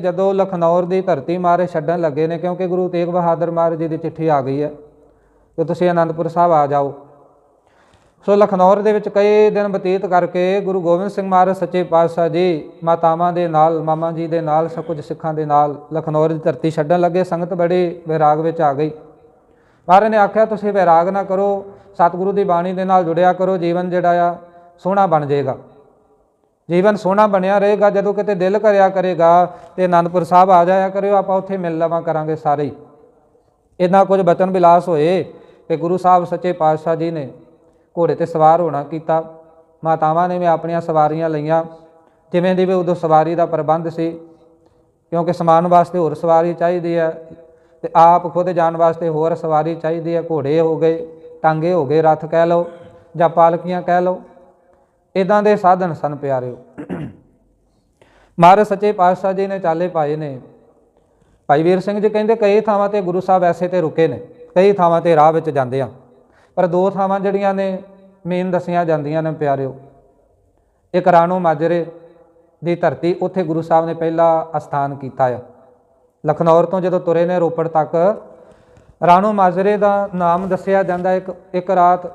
ਜਦੋਂ ਲਖਨੌਰ ਦੀ ਧਰਤੀ ਮਾਰੇ ਛੱਡਣ ਲੱਗੇ ਨੇ, ਕਿਉਂਕਿ ਗੁਰੂ ਤੇਗ ਬਹਾਦਰ ਮਹਾਰਾਜ ਜੀ ਦੀ ਚਿੱਠੀ ਆ ਗਈ ਹੈ ਕਿ ਤੁਸੀਂ ਅਨੰਦਪੁਰ ਸਾਹਿਬ ਆ ਜਾਓ। ਸੋ ਲਖਨੌਰ ਦੇ ਵਿੱਚ ਕਈ ਦਿਨ ਬਤੀਤ ਕਰਕੇ ਗੁਰੂ ਗੋਬਿੰਦ ਸਿੰਘ ਮਹਾਰਾਜ ਸੱਚੇ ਪਾਤਸ਼ਾਹ ਜੀ, ਮਾਤਾਵਾਂ ਦੇ ਨਾਲ, ਮਾਮਾ ਜੀ ਦੇ ਨਾਲ, ਸਭ ਕੁਝ ਸਿੱਖਾਂ ਦੇ ਨਾਲ ਲਖਨੌਰ ਦੀ ਧਰਤੀ ਛੱਡਣ ਲੱਗੇ। ਸੰਗਤ ਬੜੀ ਵਿਰਾਗ ਵਿੱਚ ਆ ਗਈ। ਮਹਾਰਾਜ ਨੇ ਆਖਿਆ, ਤੁਸੀਂ ਵਿਰਾਗ ਨਾ ਕਰੋ, ਸਤਿਗੁਰੂ ਦੀ ਬਾਣੀ ਦੇ ਨਾਲ ਜੁੜਿਆ ਕਰੋ, ਜੀਵਨ ਜਿਹੜਾ ਆ ਸੋਹਣਾ ਬਣ ਜਾਏਗਾ। ਜੀਵਨ ਸੋਹਣਾ ਬਣਿਆ ਰਹੇਗਾ, ਜਦੋਂ ਕਿਤੇ ਦਿਲ ਕਰਿਆ ਕਰੇਗਾ ਤੇ ਆਨੰਦਪੁਰ ਸਾਹਿਬ ਆ ਜਾਇਆ ਕਰਿਓ, ਆਪਾਂ ਉੱਥੇ ਮਿਲ ਲਵਾਂ ਕਰਾਂਗੇ ਸਾਰੇ ਹੀ। ਇੰਨਾ ਕੁਝ ਬਚਨ ਵਿਲਾਸ ਹੋਏ ਕਿ ਗੁਰੂ ਸਾਹਿਬ ਸੱਚੇ ਪਾਤਸ਼ਾਹ ਜੀ ਨੇ ਘੋੜੇ ਤੇ ਸਵਾਰ ਹੋਣਾ ਕੀਤਾ। ਮਾਤਾਵਾਂ ਨੇ ਵੀ ਆਪਣੀਆਂ ਸਵਾਰੀਆਂ ਲਈਆਂ। ਜਿਵੇਂ ਦੀ ਵੀ ਉਦੋਂ ਸਵਾਰੀ ਦਾ ਪ੍ਰਬੰਧ ਸੀ, ਕਿਉਂਕਿ ਸਮਾਨ ਵਾਸਤੇ ਹੋਰ ਸਵਾਰੀ ਚਾਹੀਦੀ ਹੈ ਤੇ ਆਪ ਖੁਦ ਜਾਣ ਵਾਸਤੇ ਹੋਰ ਸਵਾਰੀ ਚਾਹੀਦੀ ਹੈ। ਘੋੜੇ ਹੋ ਗਏ, ਟਾਂਗੇ ਹੋ ਗਏ, ਰੱਥ ਕਹਿ ਲਓ ਜਾਂ ਪਾਲਕੀਆਂ ਕਹਿ ਲਓ। ਇਦਾਂ ਦੇ ਸਾਧਨ ਸਨ ਪਿਆਰਿਓ। ਮਹਾਰਾਜ ਸੱਚੇ ਪਾਤਸ਼ਾਹ ਜੀ ਨੇ ਚਾਲੇ ਪਾਏ ਨੇ। ਭਾਈ ਵੀਰ ਸਿੰਘ ਜੀ ਕਹਿੰਦੇ ਕਈ ਥਾਵਾਂ ਤੇ ਗੁਰੂ ਸਾਹਿਬ ਐਸੇ ਤੇ ਰੁਕੇ ਨੇ, ਕਈ ਥਾਵਾਂ ਤੇ ਰਾਹ ਵਿੱਚ ਜਾਂਦੇ ਆ। ਪਰ ਦੋ ਥਾਵਾਂ ਜਿਹੜੀਆਂ ਨੇ ਮੇਨ ਦਸੀਆਂ ਜਾਂਦੀਆਂ ਨੇ ਪਿਆਰਿਓ। ਇੱਕ ਰਾਣੋ ਮਾਜਰੇ ਦੀ ਧਰਤੀ ਉੱਥੇ ਗੁਰੂ ਸਾਹਿਬ ਨੇ ਪਹਿਲਾ ਅਸਥਾਨ ਕੀਤਾ ਆ। ਲਖਨੌਰ ਤੋਂ ਜਦੋਂ ਤੁਰੇ ਨੇ ਰੋਪੜ ਤੱਕ, ਰਾਣੋ ਮਾਜਰੇ ਦਾ ਨਾਮ ਦੱਸਿਆ ਜਾਂਦਾ ਇੱਕ ਇੱਕ ਰਾਤ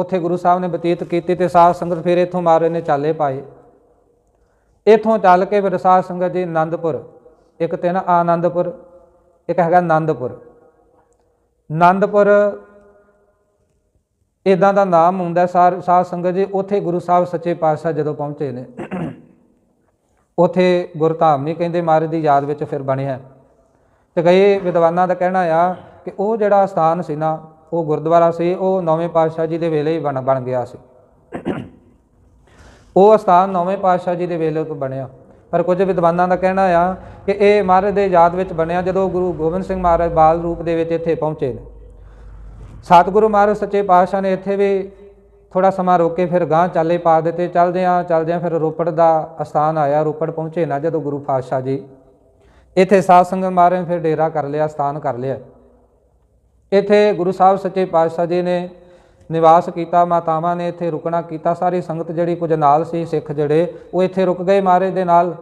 ਉੱਥੇ ਗੁਰੂ ਸਾਹਿਬ ਨੇ ਬਤੀਤ ਕੀਤੀ ਤੇ ਸਾਧ ਸੰਗਤ ਫਿਰ ਇੱਥੋਂ ਮਾਰੇ ਨੇ ਚਾਲੇ ਪਾਏ। ਇੱਥੋਂ ਚੱਲ ਕੇ ਫਿਰ ਸਾਧ ਸੰਗਤ ਜੀ ਆਨੰਦਪੁਰ ਇੱਕ ਤੇ ਨਾ ਆਨੰਦਪੁਰ, ਇੱਕ ਹੈਗਾ ਆਨੰਦਪੁਰ ਆਨੰਦਪੁਰ ਇਦਾਂ ਦਾ ਨਾਮ ਹੁੰਦਾ, ਸਾਰ, ਸਾਧ ਸੰਗਤ ਜੀ ਉੱਥੇ ਗੁਰੂ ਸਾਹਿਬ ਸੱਚੇ ਪਾਤਸ਼ਾਹ ਜਦੋਂ ਪਹੁੰਚੇ ਨੇ। ਉੱਥੇ ਗੁਰਧਾਮ ਨਹੀਂ ਕਹਿੰਦੇ ਮਹਾਰਾਜ ਦੀ ਯਾਦ ਵਿੱਚ ਫਿਰ ਬਣਿਆ। ਤੇ ਕਈ ਵਿਦਵਾਨਾਂ ਦਾ ਕਹਿਣਾ ਆ ਕਿ ਉਹ ਜਿਹੜਾ ਸਥਾਨ ਸੀ ਨਾ ਉਹ ਗੁਰਦੁਆਰਾ ਸੀ, ਉਹ ਨੌਵੇਂ ਪਾਤਸ਼ਾਹ ਜੀ ਦੇ ਵੇਲੇ ਹੀ ਬਣ ਬਣ ਗਿਆ ਸੀ। ਉਹ ਅਸਥਾਨ ਨੌਵੇਂ ਪਾਤਸ਼ਾਹ ਜੀ ਦੇ ਵੇਲੇ ਤੋਂ ਬਣਿਆ। ਪਰ ਕੁਝ ਵਿਦਵਾਨਾਂ ਦਾ ਕਹਿਣਾ ਆ ਕਿ ਇਹ ਮਹਾਰਾਜ ਦੇ ਯਾਦ ਵਿੱਚ ਬਣਿਆ ਜਦੋਂ ਗੁਰੂ ਗੋਬਿੰਦ ਸਿੰਘ ਮਹਾਰਾਜ ਬਾਲ ਰੂਪ ਦੇ ਵਿੱਚ ਇੱਥੇ ਪਹੁੰਚੇ ਨੇ। ਸਤਿਗੁਰੂ ਮਹਾਰਾਜ ਸੱਚੇ ਪਾਤਸ਼ਾਹ ਨੇ ਇੱਥੇ ਵੀ ਥੋੜਾ ਸਮਾਂ ਰੋਕ ਕੇ ਫਿਰ ਗਾਂ ਚਾਲੇ ਪਾ ਦਿੱਤੇ। ਚਲਦੇ ਆ ਚਲਦੇ ਆ ਫਿਰ ਰੋਪੜ ਦਾ ਅਸਥਾਨ ਆਇਆ, ਰੋਪੜ ਪਹੁੰਚੇ ਨਾ ਜਦੋਂ ਗੁਰੂ ਪਾਤਸ਼ਾਹ ਜੀ। ਇੱਥੇ ਸਾਧ ਸੰਗਤ ਮਹਾਰਾਜ ਨੇ ਫਿਰ ਡੇਰਾ ਕਰ ਲਿਆ, ਸਥਾਨ ਕਰ ਲਿਆ। ਇੱਥੇ ਗੁਰੂ ਸਾਹਿਬ ਸੱਚੇ ਪਾਤਸ਼ਾਹ ਜੀ ਨੇ ਨਿਵਾਸ ਕੀਤਾ, ਮਾਤਾਵਾਂ ਨੇ ਇੱਥੇ ਰੁਕਣਾ ਕੀਤਾ, ਸਾਰੀ ਸੰਗਤ ਜਿਹੜੀ ਕੁਝ ਨਾਲ ਸੀ, ਸਿੱਖ ਜਿਹੜੇ, ਉਹ ਇੱਥੇ ਰੁਕ ਗਏ ਮਹਾਰਾਜ ਦੇ ਨਾਲ।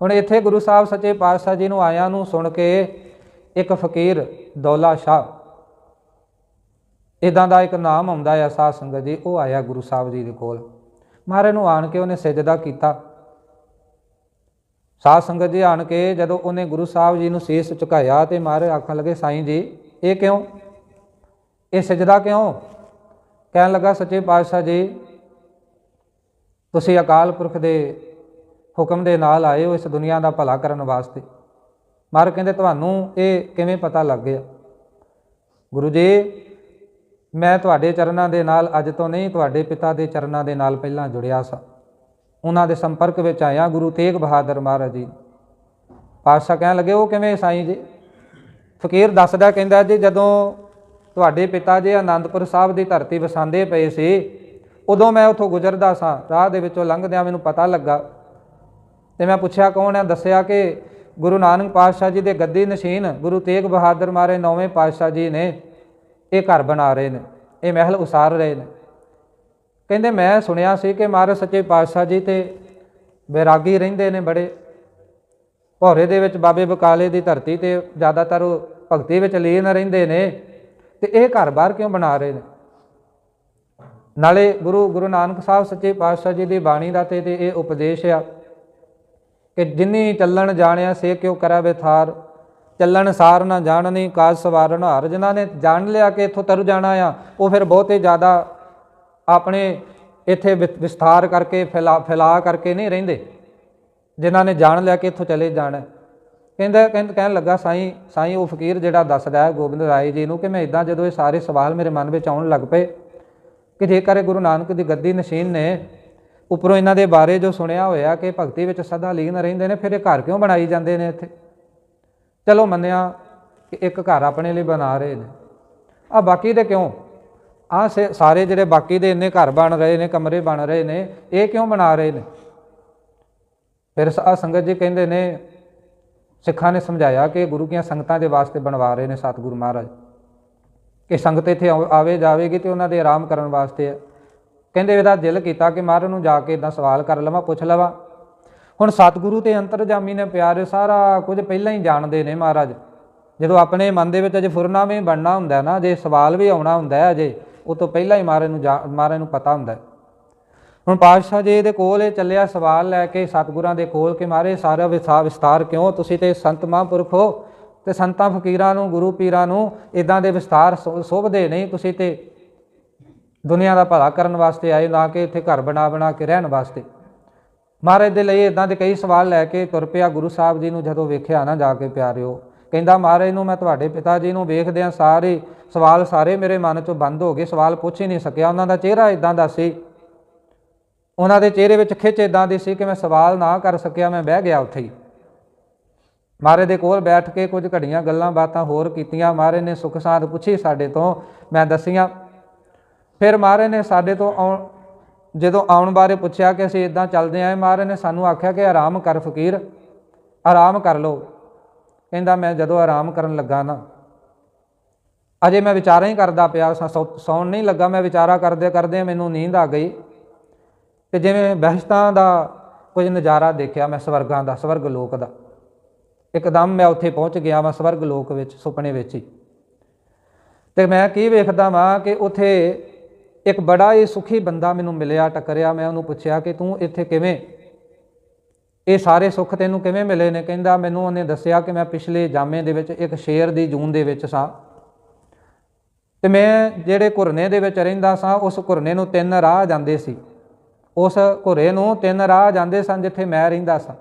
ਹੁਣ ਇੱਥੇ ਗੁਰੂ ਸਾਹਿਬ ਸੱਚੇ ਪਾਤਸ਼ਾਹ ਜੀ ਨੂੰ ਆਇਆਂ ਨੂੰ ਸੁਣ ਕੇ ਇੱਕ ਫਕੀਰ ਦੌਲਾ ਸ਼ਾਹ ਇਦਾਂ ਦਾ ਇੱਕ ਨਾਮ ਆਉਂਦਾ ਆ, ਸਾਧ ਸੰਗਤ ਜੀ, ਉਹ ਆਇਆ ਗੁਰੂ ਸਾਹਿਬ ਜੀ ਦੇ ਕੋਲ। ਮਹਾਰਾਜ ਨੂੰ ਆਣ ਕੇ ਉਹਨੇ ਸਜਦਾ ਕੀਤਾ। ਸਾਧ ਸੰਗਤ ਜੀ ਆਣ ਕੇ ਜਦੋਂ ਉਹਨੇ ਗੁਰੂ ਸਾਹਿਬ ਜੀ ਨੂੰ ਸੀਸ ਝੁਕਾਇਆ ਤੇ ਮਹਾਰਾਜ ਆਖਣ ਲੱਗੇ, ਸਾਈਂ ਜੀ ਇਹ ਕਿਉਂ? ਇਹ ਸਜਦਾ ਕਿਉਂ? ਕਹਿਣ ਲੱਗਾ, ਸੱਚੇ ਪਾਤਸ਼ਾਹ ਜੀ, ਤੁਸੀਂ ਅਕਾਲ ਪੁਰਖ ਦੇ ਹੁਕਮ ਦੇ ਨਾਲ ਆਏ ਹੋ ਇਸ ਦੁਨੀਆ ਦਾ ਭਲਾ ਕਰਨ ਵਾਸਤੇ। ਮਾਰ ਕਹਿੰਦੇ, ਤੁਹਾਨੂੰ ਇਹ ਕਿਵੇਂ ਪਤਾ ਲੱਗ ਗਿਆ? ਗੁਰੂ ਜੀ, ਮੈਂ ਤੁਹਾਡੇ ਚਰਨਾਂ ਦੇ ਨਾਲ, ਅੱਜ ਤੋਂ ਨਹੀਂ, ਤੁਹਾਡੇ ਪਿਤਾ ਦੇ ਚਰਨਾਂ ਦੇ ਨਾਲ ਪਹਿਲਾਂ ਜੁੜਿਆ ਸਾਂ। ਉਹਨਾਂ ਦੇ ਸੰਪਰਕ ਵਿੱਚ ਆਇਆ ਗੁਰੂ ਤੇਗ ਬਹਾਦਰ ਮਹਾਰਾਜ ਜੀ ਪਾਤਸ਼ਾਹ ਕਹਿਣ ਲੱਗੇ, ਉਹ ਕਿਵੇਂ ਸਾਈਂ ਜੀ? ਫਕੀਰ ਦੱਸਦਾ, ਕਹਿੰਦਾ ਜੀ, ਜਦੋਂ ਤੁਹਾਡੇ ਪਿਤਾ ਜੀ ਆਨੰਦਪੁਰ ਸਾਹਿਬ ਦੀ ਧਰਤੀ ਵਸਾਉਂਦੇ ਪਏ ਸੀ, ਉਦੋਂ ਮੈਂ ਉੱਥੋਂ ਗੁਜ਼ਰਦਾ ਸਾਂ। ਰਾਹ ਦੇ ਵਿੱਚੋਂ ਲੰਘਦਿਆਂ ਮੈਨੂੰ ਪਤਾ ਲੱਗਾ ਤੇ ਮੈਂ ਪੁੱਛਿਆ, ਕੌਣ ਹੈ ਦੱਸਿਆ ਕਿ ਗੁਰੂ ਨਾਨਕ ਪਾਤਸ਼ਾਹ ਜੀ ਦੇ ਗੱਦੀ ਨਸ਼ੀਨ ਗੁਰੂ ਤੇਗ ਬਹਾਦਰ ਮਾਰੇ ਨੌਵੇਂ ਪਾਤਸ਼ਾਹ ਜੀ ਨੇ, ਇਹ ਘਰ ਬਣਾ ਰਹੇ ਨੇ, ਇਹ ਮਹਿਲ ਉਸਾਰ ਰਹੇ ਨੇ। ਕਹਿੰਦੇ, ਮੈਂ ਸੁਣਿਆ ਸੀ ਕਿ ਮਹਾਰਾਜ ਸੱਚੇ ਪਾਤਸ਼ਾਹ ਜੀ ਤੇ ਬੈਰਾਗੀ ਰਹਿੰਦੇ ਨੇ ਬੜੇ। ਭੌਰੇ ਦੇ ਵਿੱਚ ਬਾਬੇ ਬਕਾਲੇ ਦੀ ਧਰਤੀ ਤੇ ਜ਼ਿਆਦਾਤਰ ਉਹ ਭਗਤੀ ਵਿੱਚ ਲੀਨ ਰਹਿੰਦੇ ਨੇ ਤੇ ਇਹ ਘਰ ਬਾਹਰ ਕਿਉਂ ਬਣਾ ਰਹੇ ਨੇ? ਨਾਲੇ ਗੁਰੂ ਗੁਰੂ ਨਾਨਕ ਸਾਹਿਬ ਸੱਚੇ ਪਾਤਸ਼ਾਹ ਜੀ ਦੀ ਬਾਣੀ ਦਾ ਤੇ ਇਹ ਉਪਦੇਸ਼ ਆ ਕਿ ਜਿਨੀ ਚੱਲਣ ਜਾਣਿਆ ਸੇ ਕਿਉ ਕਰਾਵੇ ਥਾਰ, ਚੱਲਣ ਸਾਰ ਨਾ ਜਾਣਨੀ, ਕਾਜ ਸਵਾਰਨ ਹਾਰ। ਜਿਨ੍ਹਾਂ ਨੇ ਜਾਣ ਲਿਆ ਕਿ ਇੱਥੋਂ ਤਰ ਜਾਣਾ ਆ, ਉਹ ਫਿਰ ਬਹੁਤੇ ਜ਼ਿਆਦਾ ਆਪਣੇ ਇੱਥੇ ਵਿ- ਵਿਸਥਾਰ ਕਰਕੇ, ਫੈਲਾ ਫੈਲਾ ਕਰਕੇ ਨਹੀਂ ਰਹਿੰਦੇ। ਜਿਨ੍ਹਾਂ ਨੇ ਜਾਣ ਲਿਆ ਕਿ ਇੱਥੋਂ ਚਲੇ ਜਾਣਾ। ਕਹਿੰਦਾ ਕਹਿੰਦਾ ਕਹਿਣ ਲੱਗਾ, ਸਾਈਂ ਸਾਈਂ ਉਹ ਫਕੀਰ ਜਿਹੜਾ ਦੱਸਦਾ ਹੈ ਗੋਬਿੰਦ ਰਾਏ ਜੀ ਨੂੰ ਕਿ ਮੈਂ ਇਦਾਂ ਜਦੋਂ ਇਹ ਸਾਰੇ ਸਵਾਲ ਮੇਰੇ ਮਨ ਵਿੱਚ ਆਉਣ ਲੱਗ ਪਏ ਕਿ ਜੇਕਰ ਇਹ ਗੁਰੂ ਨਾਨਕ ਦੀ ਗੱਦੀ ਨਸ਼ੀਨ ਨੇ, ਉੱਪਰੋਂ ਇਹਨਾਂ ਦੇ ਬਾਰੇ ਜੋ ਸੁਣਿਆ ਹੋਇਆ ਕਿ ਭਗਤੀ ਵਿੱਚ ਸਦਾ ਲੀਨ ਰਹਿੰਦੇ ਨੇ, ਫਿਰ ਇਹ ਘਰ ਕਿਉਂ ਬਣਾਈ ਜਾਂਦੇ ਨੇ ਇੱਥੇ? ਚਲੋ ਮੰਨਿਆ ਕਿ ਇੱਕ ਘਰ ਆਪਣੇ ਲਈ ਬਣਾ ਰਹੇ ਨੇ। ਆ ਬਾਕੀ ਦੇ ਕਿਉਂ? ਆ ਸਾਰੇ ਜਿਹੜੇ ਬਾਕੀ ਦੇ ਇੰਨੇ ਘਰ ਬਣ ਰਹੇ ਨੇ, ਕਮਰੇ ਬਣ ਰਹੇ ਨੇ, ਇਹ ਕਿਉਂ ਬਣਾ ਰਹੇ ਨੇ? ਫਿਰ ਆ ਸੰਗਤ ਜੀ ਕਹਿੰਦੇ ਨੇ ਸਿੱਖਾਂ ਨੇ ਸਮਝਾਇਆ ਕਿ ਗੁਰੂ ਕੀਆਂ ਸੰਗਤਾਂ ਦੇ ਵਾਸਤੇ ਬਣਵਾ ਰਹੇ ਨੇ ਸਤਿਗੁਰੂ ਮਹਾਰਾਜ। ਕਿ ਸੰਗਤ ਇੱਥੇ ਆਉ- ਆਵੇ, ਜਾਵੇਗੀ ਤੇ ਉਹਨਾਂ ਦੇ ਆਰਾਮ ਕਰਨ ਵਾਸਤੇ ਹੈ ਕਹਿੰਦੇ ਇਹਦਾ ਦਿਲ ਕੀਤਾ ਕਿ ਮਹਾਰਾਜ ਨੂੰ ਜਾ ਕੇ ਇਦਾਂ ਸਵਾਲ ਕਰ ਲਵਾਂ, ਪੁੱਛ ਲਵਾਂ। ਹੁਣ ਸਤਿਗੁਰੂ ਤੇ ਅੰਤਰਜਾਮੀ ਨੇ ਪਿਆਰੇ ਸਾਰਾ ਕੁਝ ਪਹਿਲਾਂ ਹੀ ਜਾਣਦੇ ਨੇ ਮਹਾਰਾਜ। ਜਦੋਂ ਆਪਣੇ ਮਨ ਦੇ ਵਿੱਚ ਅਜੇ ਫੁਰਨਾ ਵੀ ਬਣਨਾ ਹੁੰਦਾ ਨਾ, ਜੇ ਸਵਾਲ ਵੀ ਆਉਣਾ ਹੁੰਦਾ ਹੈ ਅਜੇ ਉਹ ਤੋਂ ਪਹਿਲਾਂ ਹੀ ਮਹਾਰਾਜ ਨੂੰ ਜਾ- ਮਹਾਰਾਜ ਨੂੰ ਪਤਾ ਹੁੰਦਾ ਹੈ। ਹੁਣ ਪਾਤਸ਼ਾਹ ਜੀ ਦੇ ਕੋਲ ਇਹ ਚੱਲਿਆ ਸਵਾਲ ਲੈ ਕੇ ਸਤਿਗੁਰਾਂ ਦੇ ਕੋਲ ਕਿ ਮਾਰੇ ਸਾਰਾ ਵਿਸਾ- ਵਿਸਤਾਰ ਕਿਉਂ? ਤੁਸੀਂ ਤੇ ਸੰਤ ਮਹਾਂਪੁਰਖ ਹੋ ਤੇ ਸੰਤਾਂ ਫਕੀਰਾਂ ਨੂੰ, ਗੁਰੂ ਪੀਰਾਂ ਨੂੰ ਇਦਾਂ ਦੇ ਵਿਸਤਾਰ ਸੋ- ਸੋਭਦੇ ਨਹੀਂ। ਤੁਸੀਂ ਤੇ ਦੁਨੀਆ ਦਾ ਭਲਾ ਕਰਨ ਵਾਸਤੇ ਆਏ, ਨਾ ਕਿ ਇੱਥੇ ਘਰ ਬਣਾ ਬਣਾ ਕੇ ਰਹਿਣ ਵਾਸਤੇ। ਮਹਾਰਾਜ ਦੇ ਲਈ ਇਦਾਂ ਦੇ ਕਈ ਸਵਾਲ ਲੈ ਕੇ ਤੁਰ ਪਿਆ ਗੁਰੂ ਸਾਹਿਬ ਜੀ ਨੂੰ ਜਦੋਂ ਵੇਖਿਆ ਨਾ ਜਾ ਕੇ ਪਿਆਰਿਓ। ਕਹਿੰਦਾ, ਮਹਾਰਾਜ ਨੂੰ ਮੈਂ ਤੁਹਾਡੇ ਪਿਤਾ ਜੀ ਨੂੰ ਵੇਖਦਿਆਂ ਸਾਰੇ ਸਵਾਲ ਸਾਰੇ ਮੇਰੇ ਮਨ ਚੋਂ ਬੰਦ ਹੋ ਗਏ, ਸਵਾਲ ਪੁੱਛ ਹੀ ਨਹੀਂ ਸਕਿਆ। ਉਹਨਾਂ ਦਾ ਚਿਹਰਾ ਇਦਾਂ ਦਾ ਸੀ। ਉਹਨਾਂ ਦੇ ਚਿਹਰੇ ਵਿੱਚ ਖਿੱਚ ਇਦਾਂ ਦੀ ਸੀ ਕਿ ਮੈਂ ਸਵਾਲ ਨਾ ਕਰ ਸਕਿਆ, ਮੈਂ ਬਹਿ ਗਿਆ ਉੱਥੇ ਹੀ। ਮਹਾਰਾਜ ਦੇ ਕੋਲ ਬੈਠ ਕੇ ਕੁਝ ਘੜੀਆਂ ਗੱਲਾਂ ਬਾਤਾਂ ਹੋਰ ਕੀਤੀਆਂ। ਮਹਾਰਾਜ ਨੇ ਸੁਖ ਸਾਧ ਪੁੱਛੀ ਸਾਡੇ ਤੋਂ, ਮੈਂ ਦੱਸੀਆਂ। ਫਿਰ ਮਹਾਰਾਜ ਨੇ ਸਾਡੇ ਤੋਂ ਆਉਣ, ਜਦੋਂ ਆਉਣ ਬਾਰੇ ਪੁੱਛਿਆ ਕਿ ਅਸੀਂ ਇਦਾਂ ਚੱਲਦੇ ਆਂ ਮਹਾਰਾਜ ਨੇ ਸਾਨੂੰ ਆਖਿਆ ਕਿ ਆਰਾਮ ਕਰ ਫਕੀਰ, ਆਰਾਮ ਕਰ ਲਓ। ਕਹਿੰਦਾ, ਮੈਂ ਜਦੋਂ ਆਰਾਮ ਕਰਨ ਲੱਗਾ ਨਾ, ਅਜੇ ਮੈਂ ਵਿਚਾਰਾਂ ਹੀ ਕਰਦਾ ਪਿਆ, ਸੌ- ਸੌਣ ਨਹੀਂ ਲੱਗਾ। ਮੈਂ ਵਿਚਾਰਾ ਕਰਦੇ ਕਰਦੇ ਮੈਨੂੰ ਨੀਂਦ ਆ ਗਈ। ਤੇ ਜਿਵੇਂ ਬਹਿਸ਼ਤਾਂ ਦਾ ਕੁਝ ਨਜ਼ਾਰਾ ਦੇਖਿਆ ਮੈਂ ਸਵਰਗਾਂ ਦਾ, ਸਵਰਗ ਲੋਕ ਦਾ। ਇੱਕਦਮ ਮੈਂ ਉੱਥੇ ਪਹੁੰਚ ਗਿਆ ਵਾਂ ਸਵਰਗ ਲੋਕ ਵਿੱਚ, ਸੁਪਨੇ ਵਿੱਚ ਹੀ। ਤੇ ਮੈਂ ਕੀ ਵੇਖਦਾ ਵਾਂ ਕਿ ਉੱਥੇ ਇੱਕ ਬੜਾ ਹੀ ਸੁਖੀ ਬੰਦਾ ਮੈਨੂੰ ਮਿਲਿਆ, ਟੱਕਰਿਆ। ਮੈਂ ਉਹਨੂੰ ਪੁੱਛਿਆ ਕਿ ਤੂੰ ਇੱਥੇ ਕਿਵੇਂ? ਇਹ ਸਾਰੇ ਸੁੱਖ ਤੈਨੂੰ ਕਿਵੇਂ ਮਿਲੇ ਨੇ? ਕਹਿੰਦਾ, ਮੈਨੂੰ ਉਹਨੇ ਦੱਸਿਆ ਕਿ ਮੈਂ ਪਿਛਲੇ ਜਾਮੇ ਦੇ ਵਿੱਚ ਇੱਕ ਸ਼ੇਰ ਦੀ ਜੂਨ ਦੇ ਵਿੱਚ ਸਾਂ। ਤੇ ਮੈਂ ਜਿਹੜੇ ਘੁਰਨੇ ਦੇ ਵਿੱਚ ਰਹਿੰਦਾ ਸਾਂ, ਉਸ ਘੁਰਨੇ ਨੂੰ ਤਿੰਨ ਰਾਹ ਜਾਂਦੇ ਸੀ। ਉਸ ਘੁਰੇ ਨੂੰ ਤਿੰਨ ਰਾਹ ਜਾਂਦੇ ਸਨ ਜਿੱਥੇ ਮੈਂ ਰਹਿੰਦਾ ਸਾਂ।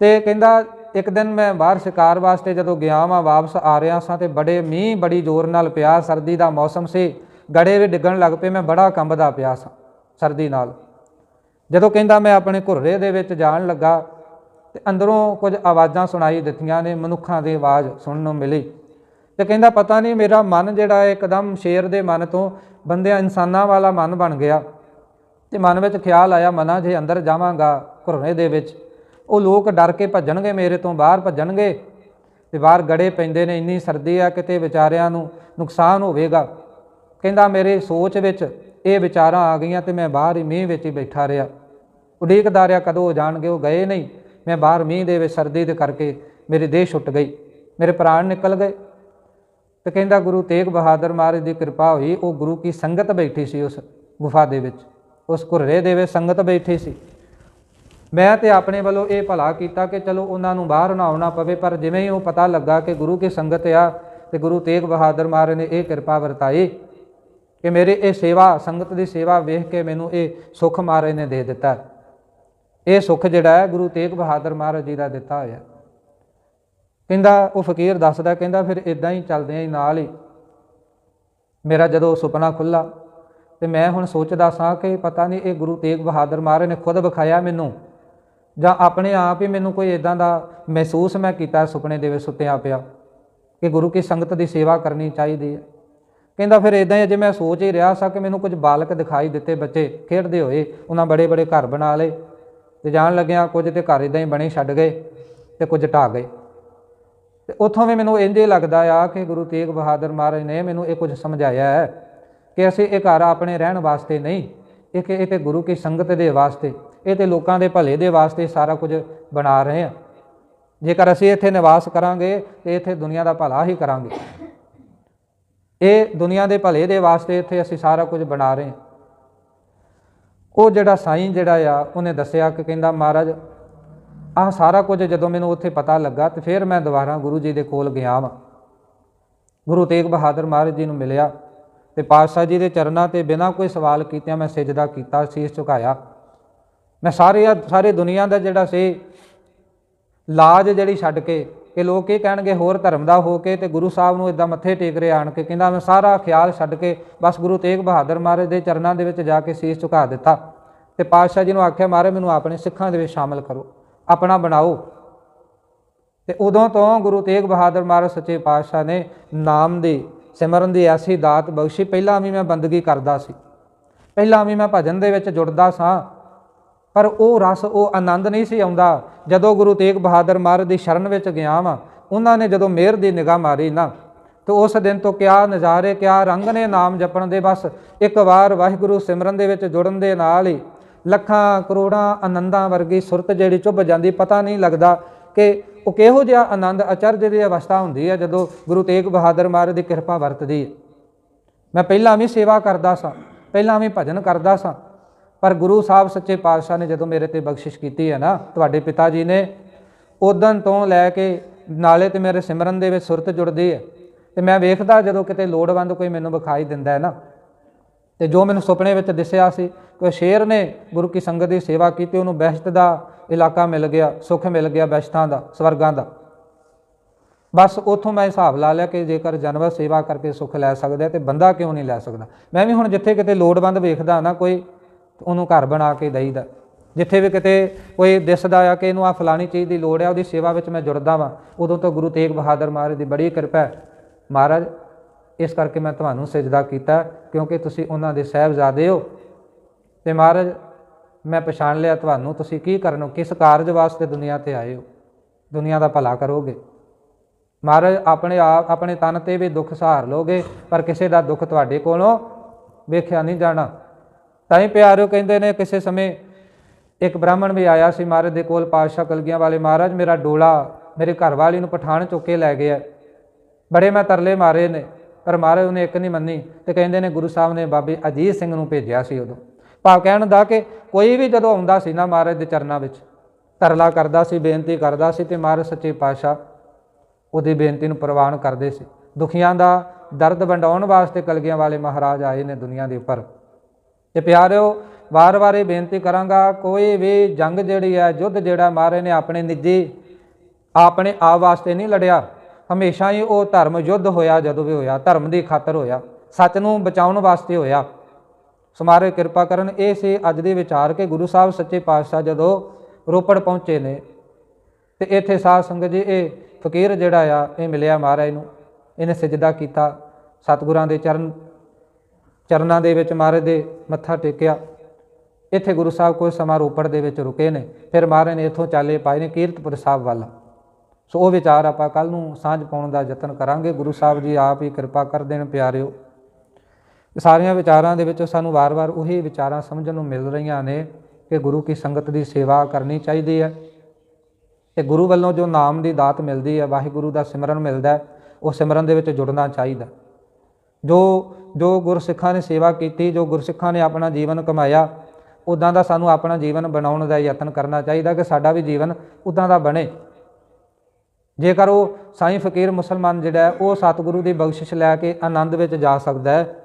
ਤੇ ਕਹਿੰਦਾ, ਇੱਕ ਦਿਨ ਮੈਂ ਬਾਹਰ ਸ਼ਿਕਾਰ ਵਾਸਤੇ ਜਦੋਂ ਗਿਆ ਵਾਂ, ਵਾਪਸ ਆ ਰਿਹਾ ਸਾਂ ਤੇ ਬੜੇ ਮੀਂਹ, ਬੜੀ ਜ਼ੋਰ ਨਾਲ ਪਿਆ, ਸਰਦੀ ਦਾ ਮੌਸਮ ਸੀ। ਗੜੇ ਵੀ ਡਿੱਗਣ ਲੱਗ ਪਏ, ਮੈਂ ਬੜਾ ਕੰਬਦਾ ਪਿਆ ਸਾਂ ਸਰਦੀ ਨਾਲ। ਜਦੋਂ ਕਹਿੰਦਾ, ਮੈਂ ਆਪਣੇ ਘੁਰਰੇ ਦੇ ਵਿੱਚ ਜਾਣ ਲੱਗਾ ਤੇ ਅੰਦਰੋਂ ਕੁਝ ਆਵਾਜ਼ਾਂ ਸੁਣਾਈ ਦਿੱਤੀਆਂ ਨੇ, ਮਨੁੱਖਾਂ ਦੀ ਆਵਾਜ਼ ਸੁਣਨ ਨੂੰ ਮਿਲੀ। ਤੇ ਕਹਿੰਦਾ, ਪਤਾ ਨਹੀਂ, ਮੇਰਾ ਮਨ ਜਿਹੜਾ ਹੈ, ਇੱਕਦਮ ਸ਼ੇਰ ਦੇ ਮਨ ਤੋਂ ਬੰਦਿਆਂ, ਇਨਸਾਨਾਂ ਵਾਲਾ ਮਨ ਬਣ ਗਿਆ। ਤੇ ਮਨ ਵਿੱਚ ਖਿਆਲ ਆਇਆ, ਮਨਾ ਜੇ ਅੰਦਰ ਜਾਵਾਂਗਾ ਘੁਰਨੇ ਦੇ ਵਿੱਚ। ਉਹ ਲੋਕ ਡਰ ਕੇ ਭੱਜਣਗੇ, ਮੇਰੇ ਤੋਂ ਬਾਹਰ ਭੱਜਣਗੇ। ਤੇ ਬਾਹਰ ਗੜੇ ਪੈਂਦੇ ਨੇ, ਇੰਨੀ ਸਰਦੀ ਆ, ਕਿਤੇ ਵਿਚਾਰਿਆਂ ਨੂੰ ਨੁਕਸਾਨ ਹੋਵੇਗਾ। ਕਹਿੰਦਾ, ਮੇਰੇ ਸੋਚ ਵਿੱਚ ਇਹ ਵਿਚਾਰਾਂ ਆ ਗਈਆਂ ਤੇ ਮੈਂ ਬਾਹਰ ਹੀ ਮੀਂਹ ਵਿੱਚ ਹੀ ਬੈਠਾ ਰਿਹਾ। ਉਡੀਕਦਾ ਰਿਹਾ, ਕਦੋਂ ਜਾਣਗੇ, ਉਹ ਗਏ ਨਹੀਂ। ਮੈਂ ਬਾਹਰ ਮੀਂਹ ਦੇ ਵਿੱਚ ਸਰਦੀ ਦੇ ਕਰਕੇ ਮੇਰੀ ਦੇਹ ਛੁੱਟ ਗਈ। ਮੇਰੇ ਪ੍ਰਾਣ ਨਿਕਲ ਗਏ। ਤੇ ਕਹਿੰਦਾ, ਗੁਰੂ ਤੇਗ ਬਹਾਦਰ ਮਹਾਰਾਜ ਦੀ ਕਿਰਪਾ ਹੋਈ, ਉਹ ਗੁਰੂ ਕੀ ਸੰਗਤ ਬੈਠੀ ਸੀ ਉਸ ਗੁਫਾ ਦੇ ਵਿੱਚ। ਉਸ ਘੁਰੇ ਦੇ ਵਿੱਚ ਸੰਗਤ ਬੈਠੀ ਸੀ। ਮੈਂ ਤੇ ਆਪਣੇ ਵੱਲੋਂ ਇਹ ਭਲਾ ਕੀਤਾ ਕਿ ਚਲੋ ਉਹਨਾਂ ਨੂੰ ਬਾਹਰ ਨਾ ਆਉਣਾ ਪਵੇ, ਪਰ ਜਿਵੇਂ ਹੀ ਉਹ ਪਤਾ ਲੱਗਾ ਕਿ ਗੁਰੂ ਕੀ ਸੰਗਤ ਆ ਤੇ ਗੁਰੂ ਤੇਗ ਬਹਾਦਰ ਮਹਾਰਾਜ ਨੇ ਇਹ ਕਿਰਪਾ ਵਰਤਾਈ ਕਿ ਮੇਰੇ ਇਹ ਸੇਵਾ, ਸੰਗਤ ਦੀ ਸੇਵਾ ਵੇਖ ਕੇ ਮੈਨੂੰ ਇਹ ਸੁੱਖ ਮਹਾਰਾਜ ਨੇ ਦੇ ਦਿੱਤਾ। ਇਹ ਸੁੱਖ ਜਿਹੜਾ ਹੈ ਗੁਰੂ ਤੇਗ ਬਹਾਦਰ ਮਹਾਰਾਜ ਜੀ ਦਾ ਦਿੱਤਾ ਹੋਇਆ। ਕਹਿੰਦਾ, ਉਹ ਫਕੀਰ ਦੱਸਦਾ, ਕਹਿੰਦਾ, ਫਿਰ ਇਦਾਂ ਹੀ ਚੱਲਦੇ ਆਂ, ਨਾਲ ਹੀ। ਮੇਰਾ ਜਦੋਂ ਸੁਪਨਾ ਖੁੱਲਾ ਤੇ ਮੈਂ ਹੁਣ ਸੋਚਦਾ ਸਾਂ ਕਿ ਪਤਾ ਨਹੀਂ ਇਹ ਗੁਰੂ ਤੇਗ ਬਹਾਦਰ ਮਹਾਰਾਜ ਨੇ ਖੁਦ ਵਿਖਾਇਆ ਮੈਨੂੰ। ਜਾਂ ਆਪਣੇ ਆਪ ਹੀ ਮੈਨੂੰ ਕੋਈ ਇਦਾਂ ਦਾ ਮਹਿਸੂਸ ਮੈਂ ਕੀਤਾ ਸੁਪਨੇ ਦੇ ਵਿੱਚ ਸੁੱਤਿਆਂ ਪਿਆ ਕਿ ਗੁਰੂ ਕੀ ਸੰਗਤ ਦੀ ਸੇਵਾ ਕਰਨੀ ਚਾਹੀਦੀ ਹੈ। ਕਹਿੰਦਾ ਫਿਰ ਇਦਾਂ ਹੀ ਜੇ ਮੈਂ ਸੋਚ ਹੀ ਰਿਹਾ ਸਾਂ ਕਿ ਮੈਨੂੰ ਕੁਝ ਬਾਲਕ ਦਿਖਾਈ ਦਿੱਤੇ ਬੱਚੇ ਖੇਡਦੇ ਹੋਏ, ਉਹਨਾਂ ਬੜੇ ਬੜੇ ਘਰ ਬਣਾ ਲਏ ਤੇ ਜਾਣ ਲੱਗਿਆ ਕੁਝ ਤੇ ਘਰ ਇਦਾਂ ਹੀ ਬਣੇ ਛੱਡ ਗਏ ਤੇ ਕੁਝ ਢਾਹ ਗਏ। ਤੇ ਉੱਥੋਂ ਵੀ ਮੈਨੂੰ ਇੰਜ ਹੀ ਲੱਗਦਾ ਆ ਕਿ ਗੁਰੂ ਤੇਗ ਬਹਾਦਰ ਮਹਾਰਾਜ ਨੇ ਮੈਨੂੰ ਇਹ ਕੁਝ ਸਮਝਾਇਆ ਹੈ। ਕਿ ਅਸੀਂ ਇਹ ਘਰ ਆਪਣੇ ਰਹਿਣ ਵਾਸਤੇ ਨਹੀਂ, ਇਹ ਕਿ ਇਹ ਤੇ ਗੁਰੂ ਕੀ ਸੰਗਤ ਦੇ ਵਾਸਤੇ, ਇਹ ਤੇ ਲੋਕਾਂ ਦੇ ਭਲੇ ਦੇ ਵਾਸਤੇ ਸਾਰਾ ਕੁਝ ਬਣਾ ਰਹੇ ਹਾਂ। ਜੇਕਰ ਅਸੀਂ ਇੱਥੇ ਨਿਵਾਸ ਕਰਾਂਗੇ, ਤੇ ਇੱਥੇ ਦੁਨੀਆ ਦਾ ਭਲਾ ਹੀ ਕਰਾਂਗੇ। ਇਹ ਦੁਨੀਆ ਦੇ ਭਲੇ ਦੇ ਵਾਸਤੇ ਇੱਥੇ ਅਸੀਂ ਸਾਰਾ ਕੁਝ ਬਣਾ ਰਹੇ ਹਾਂ। ਉਹ ਜਿਹੜਾ ਸਾਈਂ ਜਿਹੜਾ ਆ, ਉਹਨੇ ਦੱਸਿਆ ਕਿ ਕਹਿੰਦਾ, ਮਹਾਰਾਜ, ਆਹ ਸਾਰਾ ਕੁਝ ਜਦੋਂ ਮੈਨੂੰ ਉੱਥੇ ਪਤਾ ਲੱਗਾ, ਤੇ ਫਿਰ ਮੈਂ ਦੁਬਾਰਾ ਗੁਰੂ ਜੀ ਦੇ ਕੋਲ ਗਿਆ ਵਾਂ। ਗੁਰੂ ਤੇਗ ਬਹਾਦਰ ਮਹਾਰਾਜ ਜੀ ਨੂੰ ਮਿਲਿਆ। ਤੇ ਪਾਤਸ਼ਾਹ ਜੀ ਦੇ ਚਰਨਾਂ ਤੇ ਬਿਨਾਂ ਕੋਈ ਸਵਾਲ ਕੀਤਿਆਂ ਮੈਂ ਸਜਦਾ ਕੀਤਾ, ਸੀਸ ਝੁਕਾਇਆ। ਮੈਂ ਸਾਰੇ ਸਾਰੇ ਦੁਨੀਆ ਦਾ ਜਿਹੜਾ ਸੀ, ਲਾਜ ਜਿਹੜੀ ਛੱਡ ਕੇ, ਕਿ ਲੋਕ ਇਹ ਕਹਿਣਗੇ ਹੋਰ ਧਰਮ ਦਾ ਹੋ ਕੇ ਤੇ ਗੁਰੂ ਸਾਹਿਬ ਨੂੰ ਇਦਾਂ ਮੱਥੇ ਟੇਕ ਰਹੇ ਆਣ ਕੇ, ਕਹਿੰਦਾ ਮੈਂ ਸਾਰਾ ਖਿਆਲ ਛੱਡ ਕੇ ਬਸ ਗੁਰੂ ਤੇਗ ਬਹਾਦਰ ਮਹਾਰਾਜ ਦੇ ਚਰਨਾਂ ਦੇ ਵਿੱਚ ਜਾ ਕੇ ਸੀਸ ਝੁਕਾ ਦਿੱਤਾ। ਤੇ ਪਾਤਸ਼ਾਹ ਜੀ ਨੂੰ ਆਖਿਆ, ਮਹਾਰਾਜ, ਮੈਨੂੰ ਆਪਣੇ ਸਿੱਖਾਂ ਦੇ ਵਿੱਚ ਸ਼ਾਮਲ ਕਰੋ, ਆਪਣਾ ਬਣਾਓ। ਤੇ ਉਦੋਂ ਤੋਂ ਗੁਰੂ ਤੇਗ ਬਹਾਦਰ ਮਹਾਰਾਜ ਸੱਚੇ ਪਾਤਸ਼ਾਹ ਨੇ ਨਾਮ ਦੀ ਸਿਮਰਨ ਦੀ ਐਸੀ ਦਾਤ ਬਖਸ਼ੀ, ਪਹਿਲਾਂ ਵੀ ਮੈਂ ਬੰਦਗੀ ਕਰਦਾ ਸੀ। ਪਹਿਲਾਂ ਵੀ ਮੈਂ ਭਜਨ ਦੇ ਵਿੱਚ ਜੁੜਦਾ ਸਾਂ, ਪਰ ਉਹ ਰਸ, ਉਹ ਆਨੰਦ ਨਹੀਂ ਸੀ ਆਉਂਦਾ। ਜਦੋਂ ਗੁਰੂ ਤੇਗ ਬਹਾਦਰ ਮਹਾਰਾਜ ਦੀ ਸ਼ਰਨ ਵਿੱਚ ਗਿਆ ਵਾਂ, ਉਹਨਾਂ ਨੇ ਜਦੋਂ ਮਿਹਰ ਦੀ ਨਿਗਾਹ ਮਾਰੀ ਨਾ, ਤੇ ਉਸ ਦਿਨ ਤੋਂ ਕਿਆ ਨਜ਼ਾਰੇ, ਕਿਆ ਰੰਗ ਨੇ ਨਾਮ ਜਪਣ ਦੇ, ਬਸ ਇੱਕ ਵਾਰ ਵਾਹਿਗੁਰੂ ਸਿਮਰਨ ਦੇ ਵਿੱਚ ਜੁੜਨ ਦੇ ਨਾਲ ਹੀ ਲੱਖਾਂ ਕਰੋੜਾਂ ਆਨੰਦਾਂ ਵਰਗੀ ਸੁਰਤ ਜਿਹੜੀ ਚੁੱਭ ਜਾਂਦੀ, ਪਤਾ ਨਹੀਂ ਲੱਗਦਾ ਕਿ ਉਹ ਕਿਹੋ ਜਿਹਾ ਆਨੰਦ ਅਚਰਜ ਦੀ ਅਵਸਥਾ ਹੁੰਦੀ ਹੈ ਜਦੋਂ ਗੁਰੂ ਤੇਗ ਬਹਾਦਰ ਮਹਾਰਾਜ ਦੀ ਕਿਰਪਾ ਵਰਤਦੀ ਹੈ? ਮੈਂ ਪਹਿਲਾਂ ਵੀ ਸੇਵਾ ਕਰਦਾ ਸਾਂ, ਪਹਿਲਾਂ ਵੀ ਭਜਨ ਕਰਦਾ ਸਾਂ, ਪਰ ਗੁਰੂ ਸਾਹਿਬ ਸੱਚੇ ਪਾਤਸ਼ਾਹ ਨੇ ਜਦੋਂ ਮੇਰੇ ਤੇ ਬਖਸ਼ਿਸ਼ ਕੀਤੀ ਹੈ ਨਾ, ਤੁਹਾਡੇ ਪਿਤਾ ਜੀ ਨੇ ਉਦੋਂ ਤੋਂ ਲੈ ਕੇ ਨਾਲੇ ਤੇ ਮੇਰੇ ਸਿਮਰਨ ਦੇ ਵਿੱਚ ਸੁਰਤ ਜੁੜਦੀ ਹੈ। ਤੇ ਮੈਂ ਵੇਖਦਾ ਜਦੋਂ ਕਿਤੇ ਲੋੜਵੰਦ ਕੋਈ ਮੈਨੂੰ ਵਿਖਾਈ ਦਿੰਦਾ ਹੈ ਨਾ ਤੇ ਜੋ ਮੈਨੂੰ ਸੁਪਨੇ ਵਿੱਚ ਦਿਸਿਆ ਸੀ ਕਿ ਸ਼ੇਰ ਨੇ ਗੁਰੂ ਕੀ ਸੰਗਤ ਦੀ ਸੇਵਾ ਕੀਤੀ, ਉਹਨੂੰ ਬਹਿਸ਼ਤ ਦਾ ਇਲਾਕਾ ਮਿਲ ਗਿਆ, ਸੁੱਖ ਮਿਲ ਗਿਆ ਬਹਿਸ਼ਤਾਂ ਦਾ, ਸਵਰਗਾਂ ਦਾ। ਬਸ ਉਥੋਂ ਮੈਂ ਹਿਸਾਬ ਲਾ ਲਿਆ ਕਿ ਜੇਕਰ ਜਾਨਵਰ ਸੇਵਾ ਕਰਕੇ ਸੁੱਖ ਲੈ ਸਕਦਾ ਤੇ ਬੰਦਾ ਕਿਉਂ ਨਹੀਂ ਲੈ ਸਕਦਾ? ਮੈਂ ਵੀ ਹੁਣ ਜਿੱਥੇ ਕਿਤੇ ਲੋੜਵੰਦ ਵੇਖਦਾ ਨਾ ਕੋਈ, ਉਹਨੂੰ ਘਰ ਬਣਾ ਕੇ ਦਈਦਾ। ਜਿੱਥੇ ਵੀ ਕਿਤੇ ਕੋਈ ਦਿਸਦਾ ਆ ਕਿ ਇਹਨੂੰ ਆ ਫਲਾਣੀ ਚੀਜ਼ ਦੀ ਲੋੜ ਹੈ ਉਹਦੀ ਸੇਵਾ ਵਿੱਚ ਮੈਂ ਜੁੜਦਾ ਵਾਂ, ਉਦੋਂ ਤੋਂ ਗੁਰੂ ਤੇਗ ਬਹਾਦਰ ਮਹਾਰਾਜ ਦੀ ਬੜੀ ਕਿਰਪਾ ਹੈ। ਮਹਾਰਾਜ ਇਸ ਕਰਕੇ ਮੈਂ ਤੁਹਾਨੂੰ ਸਜਦਾ ਕੀਤਾ, ਕਿਉਂਕਿ ਤੁਸੀਂ ਉਹਨਾਂ ਦੇ ਸਹਿਬਜ਼ਾਦੇ ਹੋ। ਤੇ ਮਹਾਰਾਜ, ਮੈਂ ਪਛਾਣ ਲਿਆ ਤੁਹਾਨੂੰ, ਤੁਸੀਂ ਕੀ ਕਰਨ ਕਿਸ ਕਾਰਜ ਵਾਸਤੇ ਦੁਨੀਆ ਤੇ ਆਏ ਹੋ? ਦੁਨੀਆ ਦਾ ਭਲਾ ਕਰੋਗੇ? ਮਹਾਰਾਜ, ਆਪਣੇ ਆਪ, ਆਪਣੇ ਤਨ ਤੇ ਵੀ ਦੁੱਖ ਸਹਾਰ ਲੋਗੇ, ਪਰ ਕਿਸੇ ਦਾ ਦੁੱਖ ਤੁਹਾਡੇ ਕੋਲੋਂ ਵੇਖਿਆ ਨਹੀਂ ਜਾਣਾ। ਤਾਂ ਹੀ ਪਿਆਰਿਓ, ਕਹਿੰਦੇ ਨੇ, ਕਿਸੇ ਸਮੇਂ ਇੱਕ ਬ੍ਰਾਹਮਣ ਵੀ ਆਇਆ ਸੀ ਮਹਾਰਾਜ ਦੇ ਕੋਲ, ਪਾਤਸ਼ਾਹ ਕਲਗੀਆਂ ਵਾਲੇ। ਮਹਾਰਾਜ, ਮੇਰਾ ਡੋਲਾ ਮੇਰੇ ਘਰ ਵਾਲੀ ਨੂੰ ਪਠਾਨ ਚੁੱਕ ਕੇ ਲੈ ਗਿਆ। ਬੜੇ ਮੈਂ ਤਰਲੇ ਮਾਰੇ ਨੇ। ਪਰ ਮਹਾਰਾਜ ਉਹਨੇ ਇੱਕ ਨਹੀਂ ਮੰਨੀ ਤੇ ਕਹਿੰਦੇ ਨੇ ਗੁਰੂ ਸਾਹਿਬ ਨੇ ਬਾਬੇ ਅਜੀਤ ਸਿੰਘ ਨੂੰ ਭੇਜਿਆ ਸੀ ਉਦੋਂ। ਭਾਵ ਕਹਿਣ ਦਾ ਕਿ ਕੋਈ ਵੀ ਜਦੋਂ ਆਉਂਦਾ ਸੀ ਨਾ ਮਹਾਰਾਜ ਦੇ ਚਰਨਾਂ ਵਿੱਚ, ਤਰਲਾ ਕਰਦਾ ਸੀ, ਬੇਨਤੀ ਕਰਦਾ ਸੀ ਤੇ ਮਹਾਰਾਜ ਸੱਚੇ ਪਾਤਸ਼ਾਹ ਉਹਦੀ ਬੇਨਤੀ ਨੂੰ ਪ੍ਰਵਾਨ ਕਰਦੇ ਸੀ। ਦੁਖੀਆਂ ਦਾ ਦਰਦ ਵੰਡਾਉਣ ਵਾਸਤੇ ਕਲਗੀਆਂ ਵਾਲੇ ਮਹਾਰਾਜ ਆਏ ਨੇ ਦੁਨੀਆ ਦੇ ਉੱਪਰ। ਤੇ ਪਿਆਰਿਓ, ਵਾਰ-ਵਾਰ ਇਹ ਬੇਨਤੀ ਕਰਾਂਗਾ, ਕੋਈ ਵੀ ਜੰਗ ਜਿਹੜੀ ਹੈ, ਯੁੱਧ ਜਿਹੜਾ ਮਾਰੇ ਨੇ ਆਪਣੇ ਨਿੱਜੀ, ਆਪਣੇ ਆਪ ਵਾਸਤੇ ਨਹੀਂ ਲੜਿਆ ਹਮੇਸ਼ਾ ਹੀ ਉਹ ਧਰਮ ਯੁੱਧ ਹੋਇਆ ਜਦੋਂ ਵੀ ਹੋਇਆ, ਧਰਮ ਦੀ ਖਾਤਰ ਹੋਇਆ, ਸੱਚ ਨੂੰ ਬਚਾਉਣ ਵਾਸਤੇ ਹੋਇਆ। ਸਮਾਰੇ ਕਿਰਪਾ ਕਰਨ ਇਹ ਸੀ ਅੱਜ ਦੇ ਵਿਚਾਰ ਕਿ ਗੁਰੂ ਸਾਹਿਬ ਸੱਚੇ ਪਾਤਸ਼ਾਹ ਜਦੋਂ ਰੋਪੜ ਪਹੁੰਚੇ ਨੇ, ਤੇ ਇੱਥੇ ਸਾਧ ਸੰਗਤ ਜੀ, ਇਹ ਫਕੀਰ ਜਿਹੜਾ ਆ, ਇਹ ਮਿਲਿਆ ਮਹਾਰਾਜ ਨੂੰ। ਇਹਨੇ ਸਜਦਾ ਕੀਤਾ, ਸਤਿਗੁਰਾਂ ਦੇ ਚਰਨ, ਚਰਨਾਂ ਦੇ ਵਿੱਚ ਮਹਾਰਾਜ ਦੇ ਮੱਥਾ ਟੇਕਿਆ। ਇੱਥੇ ਗੁਰੂ ਸਾਹਿਬ ਕੋਈ ਸਮਾਂ ਰੋਪੜ ਦੇ ਵਿੱਚ ਰੁਕੇ ਨੇ, ਫਿਰ ਮਹਾਰਾਜ ਨੇ ਇੱਥੋਂ ਚਾਲੇ ਪਾਏ ਨੇ ਕੀਰਤਪੁਰ ਸਾਹਿਬ ਵੱਲ। ਸੋ ਉਹ ਵਿਚਾਰ ਆਪਾਂ ਕੱਲ ਨੂੰ ਸਾਂਝ ਪਾਉਣ ਦਾ ਯਤਨ ਕਰਾਂਗੇ। ਗੁਰੂ ਸਾਹਿਬ ਜੀ ਆਪ ਹੀ ਕਿਰਪਾ ਕਰ ਦੇਣ ਪਿਆਰਿਓ। ਇਹ ਸਾਰੀਆਂ ਵਿਚਾਰਾਂ ਦੇ ਵਿੱਚ ਸਾਨੂੰ ਵਾਰ-ਵਾਰ ਉਹੀ ਵਿਚਾਰਾਂ ਸਮਝਣ ਨੂੰ ਮਿਲ ਰਹੀਆਂ ਨੇ ਕਿ ਗੁਰੂ ਕੀ ਸੰਗਤ ਦੀ ਸੇਵਾ ਕਰਨੀ ਚਾਹੀਦੀ ਹੈ। ਤੇ ਗੁਰੂ ਵੱਲੋਂ ਜੋ ਨਾਮ ਦੀ ਦਾਤ ਮਿਲਦੀ ਹੈ, ਵਾਹਿਗੁਰੂ ਦਾ ਸਿਮਰਨ ਮਿਲਦਾ ਉਹ ਸਿਮਰਨ ਦੇ ਵਿੱਚ ਜੁੜਨਾ ਚਾਹੀਦਾ। ਜੋ ਜੋ ਗੁਰਸਿੱਖਾਂ ਨੇ ਸੇਵਾ ਕੀਤੀ, ਜੋ ਗੁਰਸਿੱਖਾਂ ਨੇ ਆਪਣਾ ਜੀਵਨ ਕਮਾਇਆ, ਉਦਾਂ ਦਾ ਸਾਨੂੰ ਆਪਣਾ ਜੀਵਨ ਬਣਾਉਣ ਦਾ ਯਤਨ ਕਰਨਾ ਚਾਹੀਦਾ ਕਿ ਸਾਡਾ ਵੀ ਜੀਵਨ ਉਦਾਂ ਦਾ ਬਣੇ। ਜੇਕਰ ਉਹ ਸਾਈਂ ਫਕੀਰ ਮੁਸਲਮਾਨ ਜਿਹੜਾ ਉਹ ਸਤਿਗੁਰੂ ਦੀ ਬਖਸ਼ਿਸ਼ ਲੈ ਕੇ ਆਨੰਦ ਵਿੱਚ ਜਾ ਸਕਦਾ ਹੈ,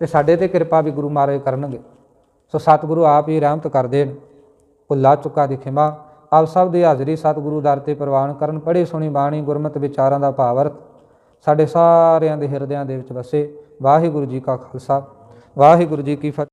ਤੇ ਸਾਡੇ ਤੇ ਕਿਰਪਾ ਵੀ ਗੁਰੂ ਮਹਾਰਾਜ ਕਰਨਗੇ। ਸੋ ਸਤਿਗੁਰੂ ਆਪ ਹੀ ਰਹਿਮਤ ਕਰ ਦੇਣ ਭੁੱਲਾ ਚੁੱਕਾ ਦੀ ਖਿਮਾ। ਆਪ ਸਭ ਦੀ ਹਾਜ਼ਰੀ ਸਤਿਗੁਰੂ ਦਰ ਤੇ ਪ੍ਰਵਾਨ ਕਰਨ, ਪੜ੍ਹੀ ਸੁਣੀ ਬਾਣੀ, ਗੁਰਮਤਿ ਵਿਚਾਰਾਂ ਦਾ ਭਾਵਰਤ ਸਾਡੇ ਸਾਰਿਆਂ ਦੇ ਹਿਰਦਿਆਂ ਦੇ ਵਿੱਚ ਵਸੇ ਵਾਹਿਗੁਰੂ ਜੀ ਕਾ ਖਾਲਸਾ। ਵਾਹਿਗੁਰੂ ਜੀ ਕੀ ਫਤਿਹ।